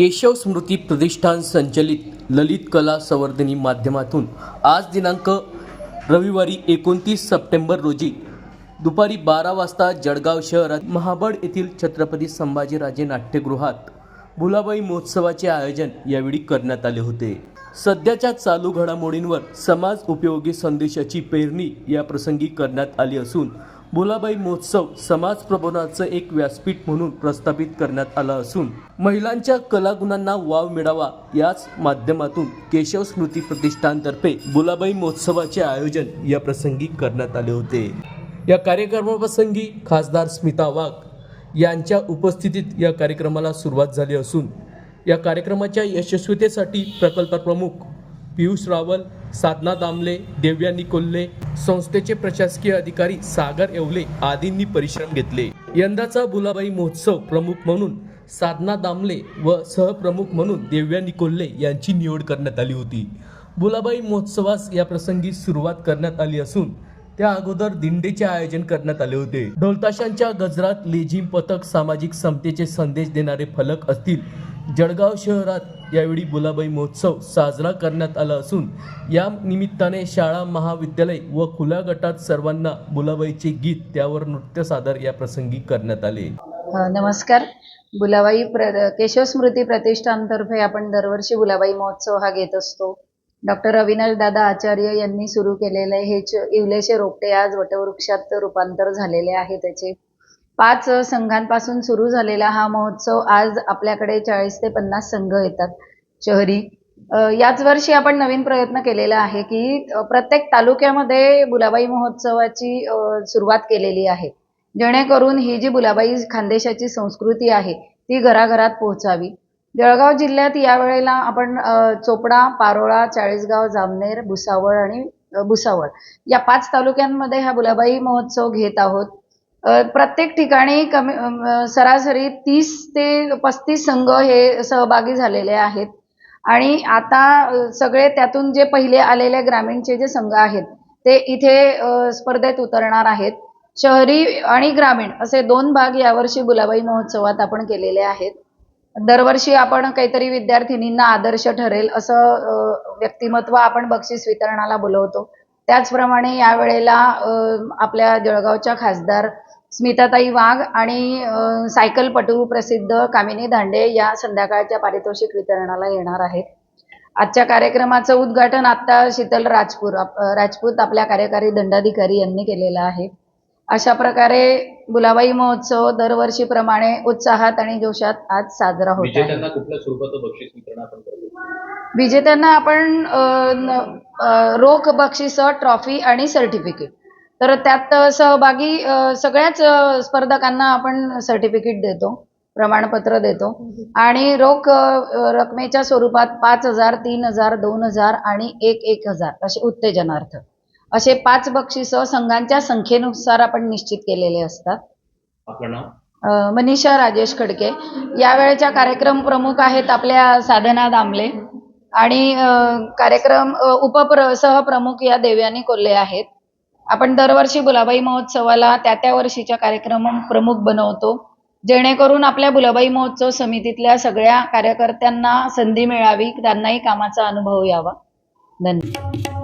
केशव स्मृती प्रतिष्ठान संचलित ललित कला संवर्धनी माध्यमातून आज दिनांक रविवारी एकोणतीस सप्टेंबर रोजी दुपारी बारा वाजता जळगाव शहरात महाबळ येथील छत्रपती संभाजीराजे नाट्यगृहात भुलाबाई महोत्सवाचे आयोजन यावेळी करण्यात आले होते. सध्याच्या चालू घडामोडींवर समाज उपयोगी संदेशाची पेरणी या प्रसंगी करण्यात आली असून मुलाबाई महोत्सव समाज प्रबोधनाचं एक व्यासपीठ म्हणून प्रस्थापित करण्यात आला असून महिलांच्या कलागुणांना वाव मिळावा याच माध्यमातून केशव स्मृती प्रतिष्ठानतर्फे भुलाबाई महोत्सवाचे आयोजन या प्रसंगी करण्यात आले होते. या कार्यक्रमाप्रसंगी खासदार स्मिता वाघ यांच्या उपस्थितीत या कार्यक्रमाला सुरुवात झाली असून या कार्यक्रमाच्या यशस्वीतेसाठी प्रकल्प प्रमुख पियुष रावल साधना दामले देवयानी कोल्हे संस्थेचे प्रशासकीय अधिकारी सागर येवले आदींनी परिश्रम घेतले. यंदाचा बुलाबाई महोत्सव प्रमुख म्हणून साधना दामले व सहप्रमुख म्हणून देवयानी कोल्हे यांची निवड करण्यात आली होती. बुलाबाई महोत्सवास या प्रसंगी सुरुवात करण्यात आली असून त्या अगोदर दिंडीचे आयोजन करण्यात आले होते. ढोलताशांच्या गजरात लेझिम पथक सामाजिक समतेचे संदेश देणारे फलक असतील. जळगाव शहरात यावेळी बुलाबाई महोत्सव साजरा करण्यात आला असून या निमित्ताने शाळा महाविद्यालय व खुल्या गटात सर्वांना बुलाबाईचे गीत त्यावर नृत्य सादर या प्रसंगी करण्यात आले. नमस्कार. बुलाबाई प्र केशव स्मृती प्रतिष्ठानतर्फे आपण दरवर्षी बुलाबाई महोत्सव हा घेत असतो. डॉक्टर अविनाश दादा आचार्य यांनी सुरू केलेले हे इवलेशे रोपटे आज वटवृक्षात रूपांतर झालेले आहे त्याचे. पाच संघांपासून सुरू झालेला हा महोत्सव आज आपल्याकडे चाळीस ते पन्नास संघ येतात शहरी. याच वर्षी आपण नवीन प्रयत्न केलेला आहे की प्रत्येक तालुक्यामध्ये बुलाबाई महोत्सवाची सुरुवात केलेली आहे. जेणेकरून ही जी बुलाबाई खानदेशाची संस्कृती आहे ती घराघरात पोहोचावी. जळगाव जिल्ह्यात यावेळेला आपण चोपडा पारोळा चाळीसगाव जामनेर भुसावळ आणि भुसावळ या पाच तालुक्यांमध्ये हा बुलाबाई महोत्सव घेत आहोत. प्रत्येक ठिकाणी कमी सरासरी तीस ते पस्तीस संघ हे सहभागी झालेले आहेत. आणि आता सगळे त्यातून जे पहिले आलेले ग्रामीणचे जे संघ आहेत ते इथे स्पर्धेत उतरणार आहेत. शहरी आणि ग्रामीण असे दोन भाग यावर्षी गुलाबाई महोत्सवात आपण केलेले आहेत. दरवर्षी आपण काहीतरी विद्यार्थिनींना आदर्श ठरेल असं व्यक्तिमत्व आपण बक्षीस वितरणाला बोलवतो. त्याचप्रमाणे यावेळेला आपल्या जळगावच्या खासदार स्मिताताई वाघ आणि सायकलपटू प्रसिद्ध कामिनी दांडे या संध्याकाळच्या पारितोषिक वितरणाला येणार आहेत. आजच्या कार्यक्रमाचं उद्घाटन आता शीतल राजपूर आप- राजपूत आपल्या कार्यकारी दंडाधिकारी यांनी केलेलं आहे. अशा प्रकारे गुलाबाई महोत्सव दरवर्षीप्रमाणे उत्साहात आणि जोशात आज साजरा होत आहे. विजेत्यांना कुठल्या स्वरूपाचं बक्षीस वितरण आपण करतो विजेत्यांना आपण अ, न- अ, रोख बक्षिस ट्रॉफी आणि सर्टिफिकेट. तर त्यात सहभागी अ, सगळ्याच अ, स्पर्धकांना आपण सर्टिफिकेट देतो प्रमाणपत्र देतो. आणि रोख अ, रकमेच्या स्वरूपात पाच हजार तीन हजार दोन हजार आणि एक एक हजार असे उत्तेजनार्थ. असे पाच बक्षिस संघांच्या संख्येनुसार आपण निश्चित केलेले असतात. आपलं नाव? अ, मनीषा राजेश खडके. यावेळेच्या कार्यक्रम प्रमुख आहेत आपल्या साधना दामले आणि अ, कार्यक्रम अ, उपप्र सहप्रमुख या देवयानी कोल्हे आहेत. आपण दरवर्षी बुलाबाई महोत्सवाला त्या त्या वर्षीच्या कार्यक्रम प्रमुख बनवतो जेणेकरून आपल्या बुलाबाई महोत्सव समितीतल्या सगळ्या कार्यकर्त्यांना संधी मिळावी त्यांनाही कामाचा अनुभव यावा. धन्यवाद.